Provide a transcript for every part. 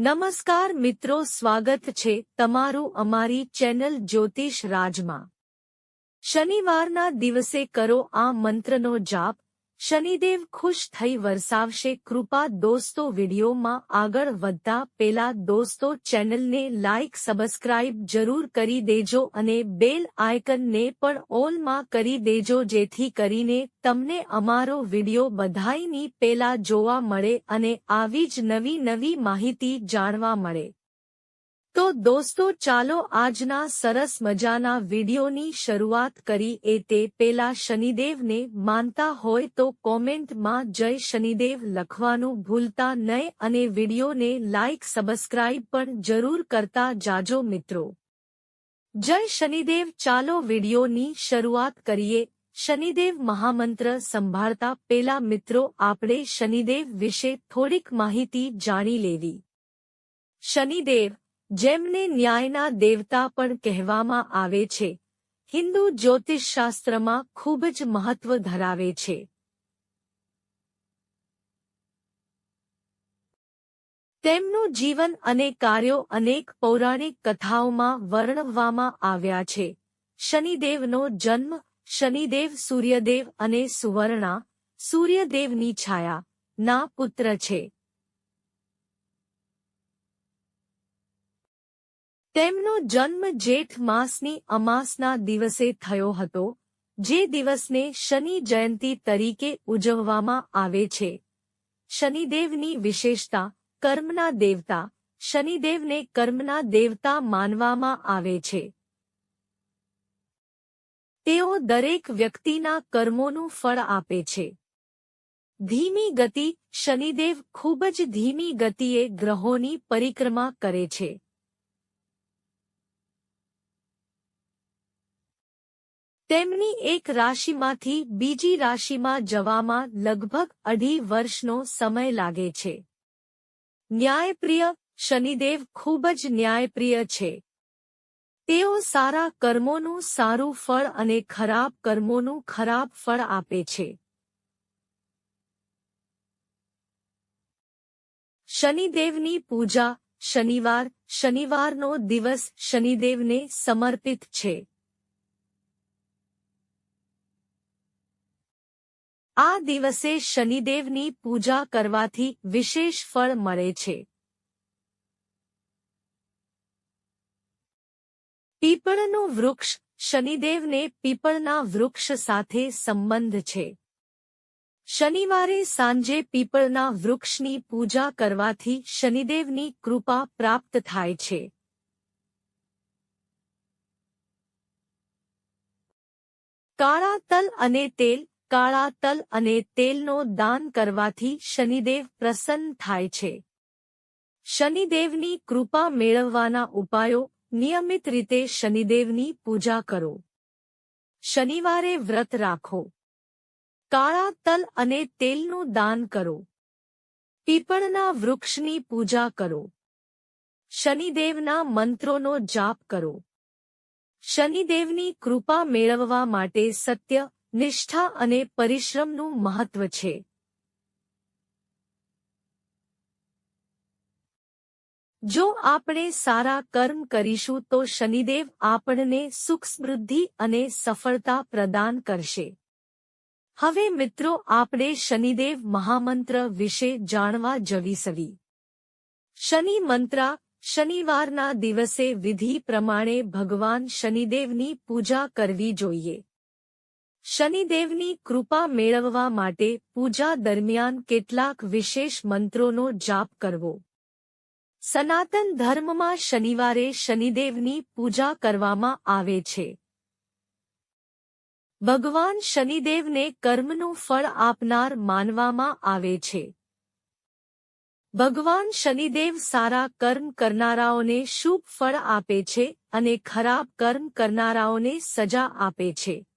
નમસ્કાર મિત્રો, સ્વાગત છે તમારું અમારી ચેનલ જ્યોતિષ રાજમાં. શનિવારના દિવસે કરો આ મંત્રનો જાપ. શનિદેવ ખુશ થઈ વરસાવશે. કૃપા દોસ્તો વિડીયોમાં આગળ વધતા પેલા દોસ્તો ચેનલને લાઇક સબસ્ક્રાઇબ જરૂર કરી દેજો અને બેલ આઇકનને પણ ઓલમાં કરી દેજો જેથી કરીને તમને અમારો વીડિયો બધાઈની પેલા જોવા મળે અને આવી જ નવી નવી માહિતી જાણવા મળે. તો દોસ્તો, ચાલો આજના સરસ મજાના વિડીયોની શરૂઆત કરી. એ તે પેલા શનિદેવને માનતા હોય તો કોમેન્ટમાં જય શનિદેવ લખવાનું ભૂલતા નહીં અને વિડીયોને લાઇક સબસ્ક્રાઇબ પણ જરૂર કરતા જાજો મિત્રો. જય શનિદેવ, ચાલો વિડીયોની શરૂઆત કરીએ. શનિદેવ મહામંત્ર સંભાળતા પેલા મિત્રો, આપણે શનિદેવ વિશે થોડીક માહિતી જાણી લેવી. શનિદેવ જેમને ન્યાયના દેવતા પણ કહેવામાં આવે છે. હિન્દુ જ્યોતિષશાસ્ત્રમાં ખૂબ જ મહત્વ ધરાવે છે. તેમનું જીવન અને કાર્યો અનેક પૌરાણિક કથાઓમાં વર્ણવવામાં આવ્યા છે. શનિદેવનો જન્મ શનિદેવ સૂર્યદેવ અને સુવર્ણા સૂર્યદેવની છાયા ના પુત્ર છે. તેમનો જન્મ જેઠ માસની અમાસના દિવસે થયો હતો, જે દિવસને શનિ જયંતી તરીકે ઉજવવામાં આવે છે. શનિદેવની વિશેષતા કર્મના દેવતા, શનિદેવને કર્મના દેવતા માનવામાં આવે છે. તેઓ દરેક વ્યક્તિના કર્મોનું ફળ આપે છે. ધીમી ગતિ શનિદેવ ખૂબ જ ધીમી ગતિએ ગ્રહોની પરિક્રમા કરે છે. તેમની એક રાશિમાંથી બીજી રાશિમાં જવામાં લગભગ અઢી વર્ષનો સમય લાગે છે. ન્યાયપ્રિય શનિદેવ ખૂબ જ ન્યાયપ્રિય છે. તેઓ સારા કર્મોનું સારું ફળ અને ખરાબ કર્મોનું ખરાબ ફળ આપે છે. શનિદેવની પૂજા શનિવાર શનિવારનો દિવસ શનિદેવને સમર્પિત છે. આ દિવસે શનિદેવની પૂજા કરવાથી વિશેષ ફળ મળે છે. પીપળનું વૃક્ષ શનિદેવને પીપળના વૃક્ષ સાથે સંબંધ છે. શનિવારે સાંજે પીપળના વૃક્ષની પૂજા કરવાથી શનિદેવની કૃપા પ્રાપ્ત થાય છે. કાળા તલ અને તેલ કાળા તલ અને તેલનો દાન કરવાથી શનિદેવ પ્રસન્ન થાય છે. શનિદેવની કૃપા મેળવવાના ઉપાયો, નિયમિત રીતે શનિદેવની પૂજા કરો. શનિવારે વ્રત રાખો. કાળા તલ અને તેલનું દાન કરો. પીપળના વૃક્ષની પૂજા કરો. શનિદેવના મંત્રોનો જાપ કરો. શનિદેવની કૃપા મેળવવા માટે સત્ય નિષ્ઠા અને પરિશ્રમનું મહત્વ છે. જો આપણે સારા કર્મ કરીશું તો શનિદેવ આપણને સુખ સમૃદ્ધિ અને સફળતા પ્રદાન કરશે. હવે મિત્રો, આપણે શનિદેવ મહામંત્ર વિશે જાણવા જવીસવી શનિ મંત્રા શનિવારના દિવસે વિધિ પ્રમાણે ભગવાન શનિદેવની પૂજા કરવી જોઈએ. શનિદેવની કૃપા મેળવવા માટે પૂજા દરમિયાન કેટલાક વિશેષ મંત્રોનો જાપ કરવો. સનાતન ધર્મમાં શનિવારે શનિદેવની પૂજા કરવામાં આવે છે. ભગવાન શનિદેવને કર્મનું ફળ આપનાર માનવામાં આવે છે. ભગવાન શનિદેવ સારા કર્મ કરનારાઓને શુભ ફળ આપે છે અને ખરાબ કર્મ કરનારાઓને સજા આપે છે.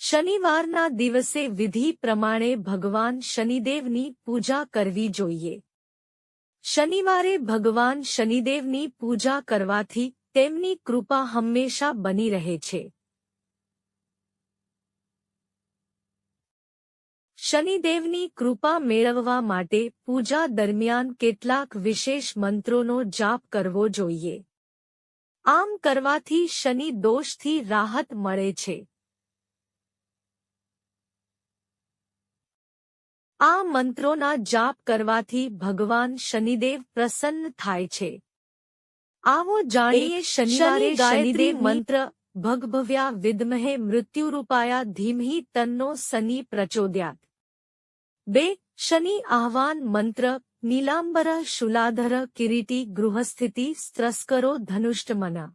શનિવારના દિવસે વિધિ પ્રમાણે ભગવાન શનિદેવની પૂજા કરવી જોઈએ. શનિવારે ભગવાન શનિદેવની પૂજા કરવાથી તેમની કૃપા હંમેશા બની રહે છે. શનિદેવની કૃપા મેળવવા માટે પૂજા દરમિયાન કેટલાક વિશેષ મંત્રોનો જાપ કરવો જોઈએ. આમ કરવાથી શનિ દોષથી રાહત મળે છે. આ મંત્રોના જાપ કરવાથી ભગવાન શનિદેવ પ્રસન્ન થાય છે. આવો જાણીએ શનિવારે શનિદેવ મંત્ર ભગભવ્યા વિદ્મહે મૃત્યુરૂપાયા ધીમહી તન્નો શનિ પ્રચોદ્યાત. બે શનિ આહવાન મંત્ર નીલાંબર શુલાધર કિરીટી ગૃહસ્થિતિ સ્ત્રસ્કરો ધનુષ્ટમન.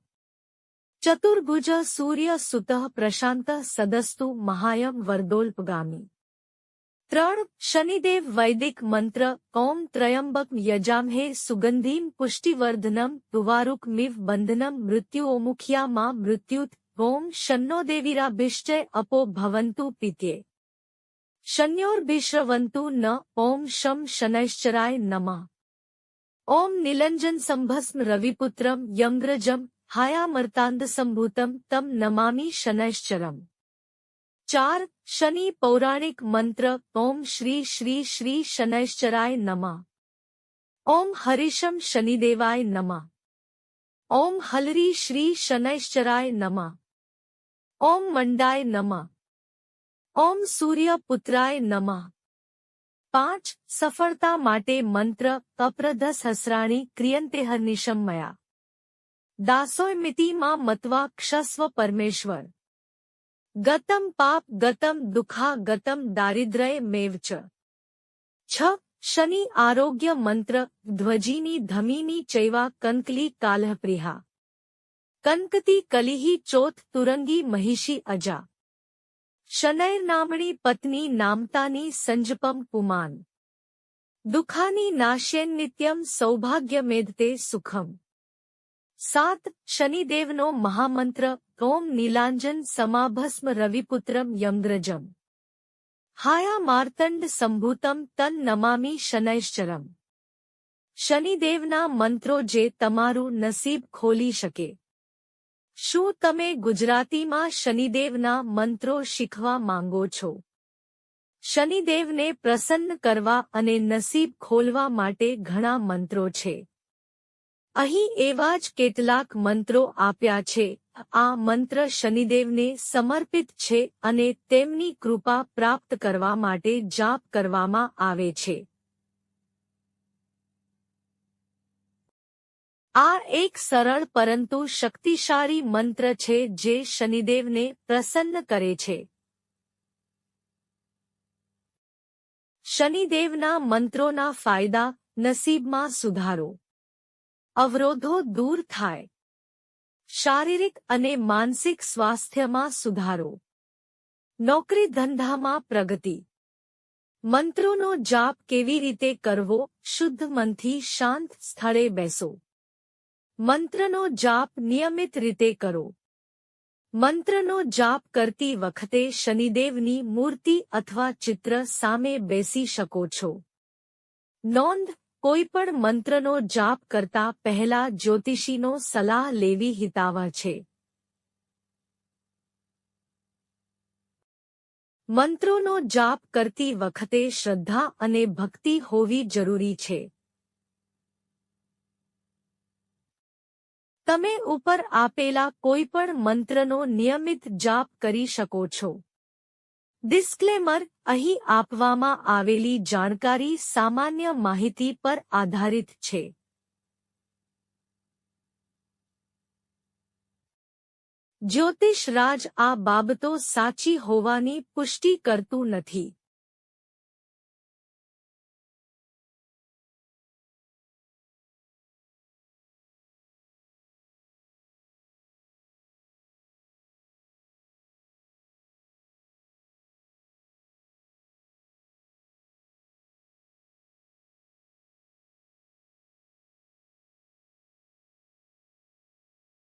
ચતુર્ભુજ સૂર્ય સુતઃ પ્રશાંત સદસ્તુ મહાયમ વર્દોલ્પગામી. ત્રણ શનિદેવ વૈદિક મંત્ર ઓમ ત્રયંબક યજામહે સુગંધીમ પુષ્ટિવર્ધનમ તુવારુકમિવ બંધનમ મૃત્યુઓમુખ્યામાં મૃત્યુત, ઓમ શન્નોદેવીરાભિશ્ચય અપો ભવંતુ પિત્યે. શન્યોર્ભિશ્રવંતુ ન, ઓમ શમ શનૈશ્ચરાય નમઃ. ઓમ નિલંજન સંભસ્મ રવિપુત્રમ યમ્રજમ હાયામર્તાંદ સંભૂતમ તમ નમામી શનૈશ્ચરમ. ચાર શનિ પૌરાણિક મંત્ર, ઓમ શ્રી શ્રી શ્રી શનૈશ્ચરાય નમઃ. ઓમ હરિશમ શનિદેવાય નમઃ. ઓમ હલરી શ્રી શનૈશ્ચરાય નમઃ. ઓમ મંડાય નમઃ. ઓમ સૂર્યપુત્રાય નમઃ. પાંચ, સફળતા માટે મંત્ર અપ્રધસ હસરાણી ક્રિયંતેહર્નિશમ મયા. દાસોયમિતિમાં મત્વા ક્ષસ્વ પરમેશ્વર. ગતમ પાપ, ગતમ દુઃખા, ગતમ દારિદ્રય મેવ છ, શનિ આરોગ્ય મંત્ર, ધ્વજીની ધમીની ચૈવા, કંકલી કાલહપ્રિહા. કંકતી કલિહી ચોથ તુરંગી મહિષી અજા. શનૈર નામણી પત્ની નામતાની સંજપમ પુમાન. દુઃખાની નાશ્યન નિત્યમ સૌભાગ્ય મેધતે સુખમ. સાત, શનિદેવનો મહામંત્ર ઓમ નીલાંજન સમાભસ્મ રવિપુત્રમ યંગ્રજમ હાયા માર્તંડ સંભૂતમ તન નમામી શનૈશ્ચરમ. શનિદેવના મંત્રો જે તમારું નસીબ ખોલી શકે. શું તમે ગુજરાતીમાં શનિદેવના મંત્રો શીખવા માંગો છો? શનિદેવને પ્રસન્ન કરવા અને નસીબ ખોલવા માટે ઘણા મંત્રો છે. અહીં એવા જ કેટલાક મંત્રો આપ્યા છે. આ મંત્ર શનિદેવને સમર્પિત છે અને તેમની કૃપા પ્રાપ્ત કરવા માટે જાપ કરવામાં આવે છે. આ એક સરળ પરંતુ શક્તિશાળી મંત્ર છે જે શનિદેવને પ્રસન્ન કરે છે. શનિદેવના મંત્રોના ફાયદા નસીબમાં સુધારો. અવરોધો દૂર થાય. શારીરિક અને માનસિક સ્વાસ્થ્યમાં સુધારો. નોકરી ધંધામાં પ્રગતિ. મંત્રોનો જાપ કેવી રીતે કરવો? શુદ્ધ મનથી શાંત સ્થળે બેસો. મંત્રનો જાપ નિયમિત રીતે કરો. મંત્રનો જાપ કરતી વખતે શનિદેવની મૂર્તિ અથવા ચિત્ર સામે બેસી શકો છો. નોંધ કોઈ પણ મંત્રનો જાપ કરતા પહેલા જ્યોતિષીનો સલાહ લેવી હિતાવહ છે. મંત્રોનો જાપ કરતી વખતે શ્રદ્ધા અને ભક્તિ હોવી જરૂરી છે. તમે ઉપર આપેલા કોઈપણ મંત્રનો નિયમિત જાપ કરી શકો છો. ડિસ્ક્લેમર અહીં આપવામાં આવેલી જાણકારી સામાન્ય માહિતી પર આધારિત છે. જ્યોતિષ રાજ આ બાબતો સાચી હોવાની પુષ્ટિ કરતું નથી.